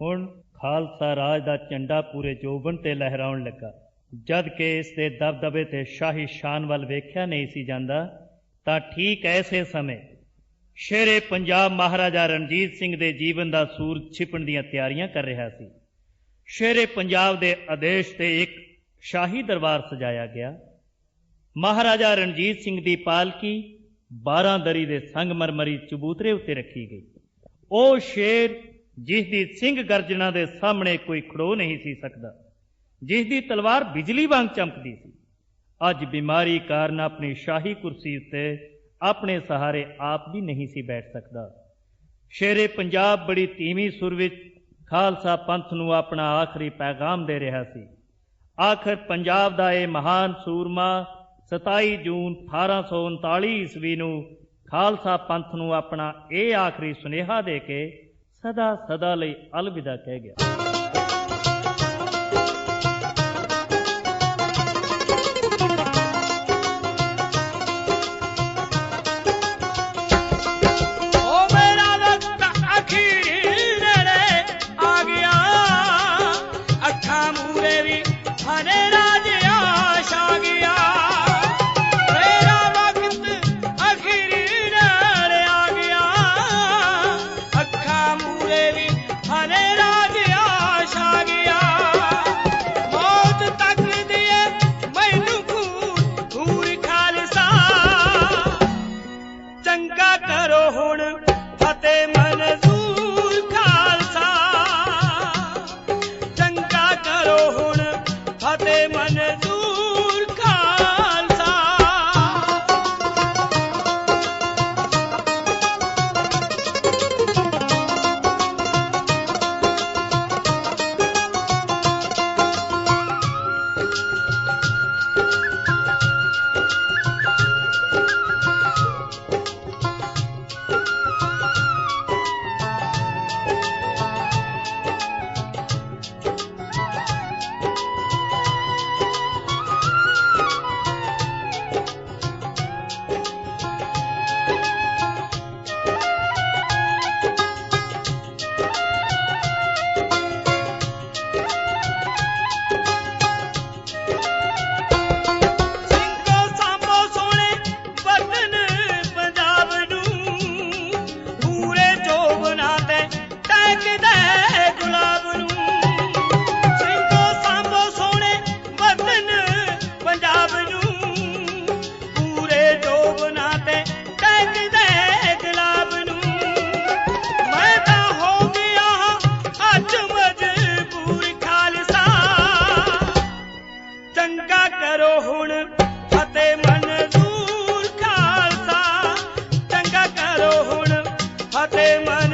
ਹੁਣ ਖਾਲਸਾ ਰਾਜ ਦਾ ਝੰਡਾ ਪੂਰੇ ਜੋਬਨ ਤੇ ਲਹਿਰਾਉਣ ਲੱਗਾ। ਜਦ ਕਿ ਇਸ ਦੇ ਦਬਦਬੇ ਤੇ ਸ਼ਾਹੀ ਸ਼ਾਨ ਵੱਲ ਵੇਖਿਆ ਨਹੀਂ ਸੀ ਜਾਂਦਾ, ਤਾਂ ਠੀਕ ਐਸੇ ਸਮੇਂ ਸ਼ੇਰੇ ਪੰਜਾਬ ਮਹਾਰਾਜਾ ਰਣਜੀਤ ਸਿੰਘ ਦੇ ਜੀਵਨ ਦਾ ਸੂਰਜ ਛਿਪਣ ਦੀਆਂ ਤਿਆਰੀਆਂ ਕਰ ਰਿਹਾ ਸੀ। ਸ਼ੇਰੇ ਪੰਜਾਬ ਦੇ ਆਦੇਸ਼ ਤੇ ਇੱਕ ਸ਼ਾਹੀ ਦਰਬਾਰ ਸਜਾਇਆ ਗਿਆ। ਮਹਾਰਾਜਾ ਰਣਜੀਤ ਸਿੰਘ ਦੀ ਪਾਲਕੀ 12 ਦਰੀ ਦੇ ਸੰਗਮਰਮਰੀ ਚਬੂਤਰੇ ਉੱਤੇ ਰੱਖੀ ਗਈ। ਉਹ ਸ਼ੇਰ ਜਿਸ ਦੀ ਸਿੰਘ ਗਰਜਣਾ ਦੇ ਸਾਹਮਣੇ ਕੋਈ ਖੜੋ ਨਹੀਂ ਸੀ ਸਕਦਾ ਜਿਸ ਦੀ ਤਲਵਾਰ ਬਿਜਲੀ ਵਾਂਗ ਚਮਕਦੀ ਸੀ। ਅੱਜ ਬਿਮਾਰੀ ਕਾਰਨ ਆਪਣੀ ਸ਼ਾਹੀ ਕੁਰਸੀ ਉੱਤੇ ਆਪਣੇ ਸਹਾਰੇ ਆਪ ਵੀ ਨਹੀਂ ਸੀ ਬੈਠ ਸਕਦਾ। ਸ਼ੇਰੇ ਪੰਜਾਬ ਬੜੀ ਧੀਮੀ ਸੁਰ ਵਿੱਚ ਖਾਲਸਾ ਪੰਥ ਨੂੰ ਆਪਣਾ ਆਖਰੀ ਪੈਗਾਮ ਦੇ ਰਿਹਾ ਸੀ। ਆਖਰ ਪੰਜਾਬ ਦਾ ਇਹ ਮਹਾਨ ਸੂਰਮਾ 27 ਜੂਨ 1839 ਈਸਵੀ ਨੂੰ ਖਾਲਸਾ ਪੰਥ ਨੂੰ ਆਪਣਾ ਇਹ ਆਖਰੀ ਸੁਨੇਹਾ ਦੇ ਕੇ ਸਦਾ ਸਦਾ ਲਈ ਅਲਵਿਦਾ ਕਹਿ ਗਿਆ ਓ ਮੇਰਾ ਵਕਤ ਅਖੀਰ ਨੇੜੇ ਆ ਗਿਆ ਅੱਖਾਂ ਮੂਰੇ ਵੀ ਹਨੇਰਾ अटे मन